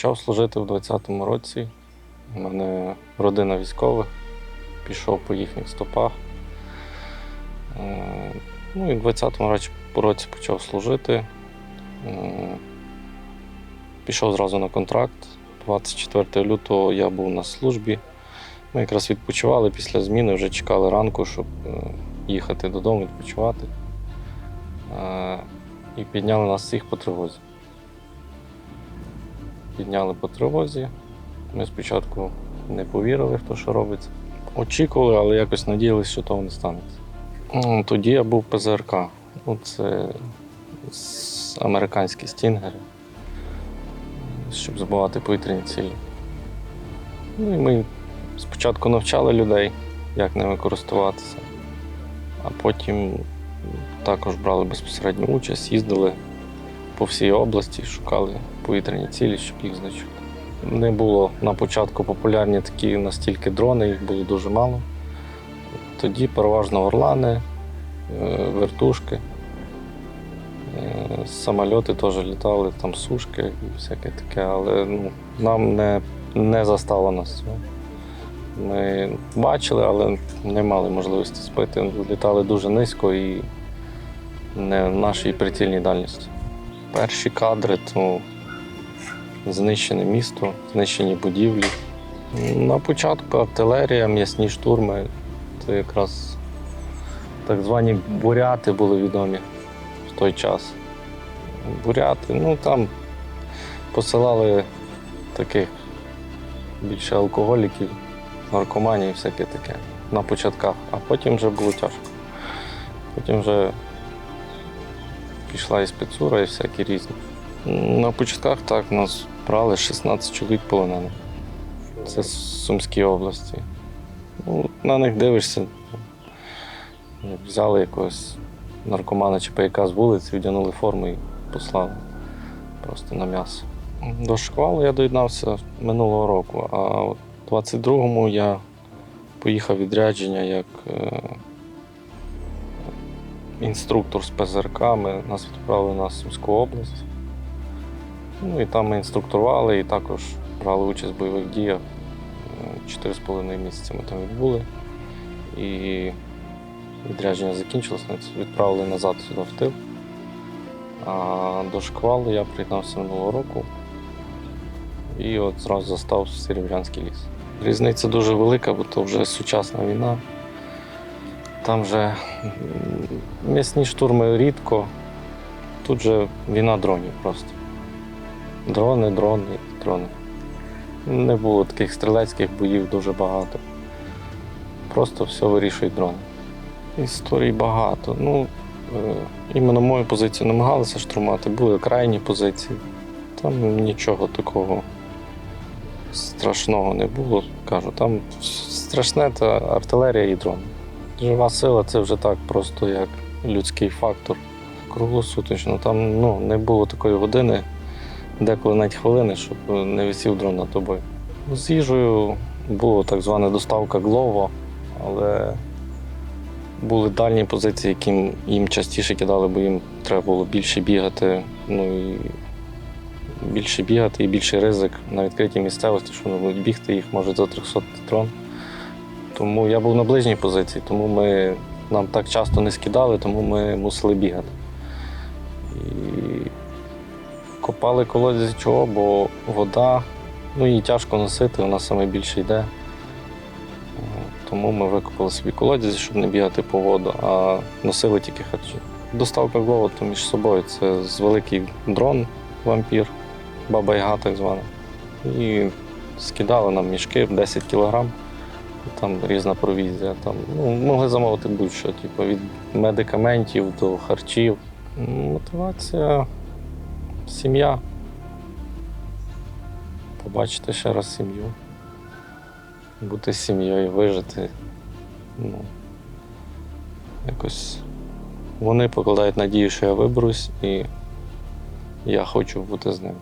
Почав служити в 20-му році. У мене родина військових, пішов по їхніх стопах. Е, Ну і в 20-му році- почав служити. Е, Пішов зразу на контракт. 24 лютого я був на службі. Ми якраз відпочивали після зміни, вже чекали ранку, щоб е, їхати додому, відпочивати. І підняли нас всіх по тривозі. Підняли по тривозі. Ми спочатку не повірили те, що робиться. Очікували, але якось надіялися, що того не станеться. Тоді я був ПЗРК. Ну, це американські стінгери, щоб збивати повітряні цілі. Ну і ми спочатку навчали людей, як ними користуватися, а потім також брали безпосередню участь, їздили по всій області, шукали повітряні цілі, щоб їх знищити. Не було на початку популярні такі настільки дрони, їх було дуже мало. Тоді переважно орлани, е, вертушки, е, самольоти теж літали, там сушки і всяке таке, але ну, нам не, не застало нас. Ми бачили, але не мали можливості збити. Літали дуже низько і не в нашій прицільній дальності. Перші кадри то знищене місто, знищені будівлі. На початку артилерія, м'ясні штурми. Це якраз так звані буряти були відомі в той час. Буряти, ну там посилали таких більше алкоголіків, наркоманів і всяке таке на початках, а потім вже було тяжко. Потім вже пішла і спецура, і всякі різні. На початках так нас брали 16 чоловік полонених. Це з Сумській області. Ну, на них дивишся. Взяли якогось наркомана чи паяка з вулиці, вдягнули форму і послали просто на м'ясо. До шквалу я доєднався минулого року, а у 22-му я поїхав відрядження як е, інструктор з ПЗРК. Ми, нас відправили на Сумську область. Ну і там ми інструктували і також брали участь в бойових діях. Чотири з половиною місяці ми там відбули. І відрядження закінчилось, нас відправили назад сюди в тил. А до шквалу я приєднався минулого року і от зразу застав Сірівлянський ліс. Різниця дуже велика, бо то вже сучасна війна. Там вже м'ясні штурми рідко. Тут же війна дронів просто. Дрони, дрони, дрони. Не було таких стрілецьких боїв дуже багато. Просто все вирішують дрони. Історій багато. Ну, е, іменно мою позицію намагалися штурмувати, були крайні позиції. Там нічого такого страшного не було. Кажу, там страшне це артилерія і дрони. Жива сила це вже так, просто як людський фактор. Круглосуточно. Там ну, не було такої години, деколи навіть хвилини, щоб не висів дрон над тобою. З їжею була так звана доставка Glovo, але були дальні позиції, яким їм частіше кидали, бо їм треба було більше бігати. Ну і більше бігати і більший ризик на відкритій місцевості, що вони будуть бігти, їх може за 300 дрон. Тому я був на ближній позиції, тому ми, нам так часто не скидали, тому ми мусили бігати. І копали колодязь чого, бо вода, ну її тяжко носити, вона саме більше йде. Тому ми викопали собі колодязь, щоб не бігати по воду, а носили тільки харчі. Доставка то між собою це з великий дрон, вампір, баба Яга так звана. І скидали нам мішки 10 кілограм. Там різна провізія. Там, ну, могли замовити будь-що, типу, від медикаментів до харчів. Мотивація сім'я. Побачити ще раз сім'ю. Бути сім'єю, вижити. Ну, якось вони покладають надію, що я виберусь, і я хочу бути з ними.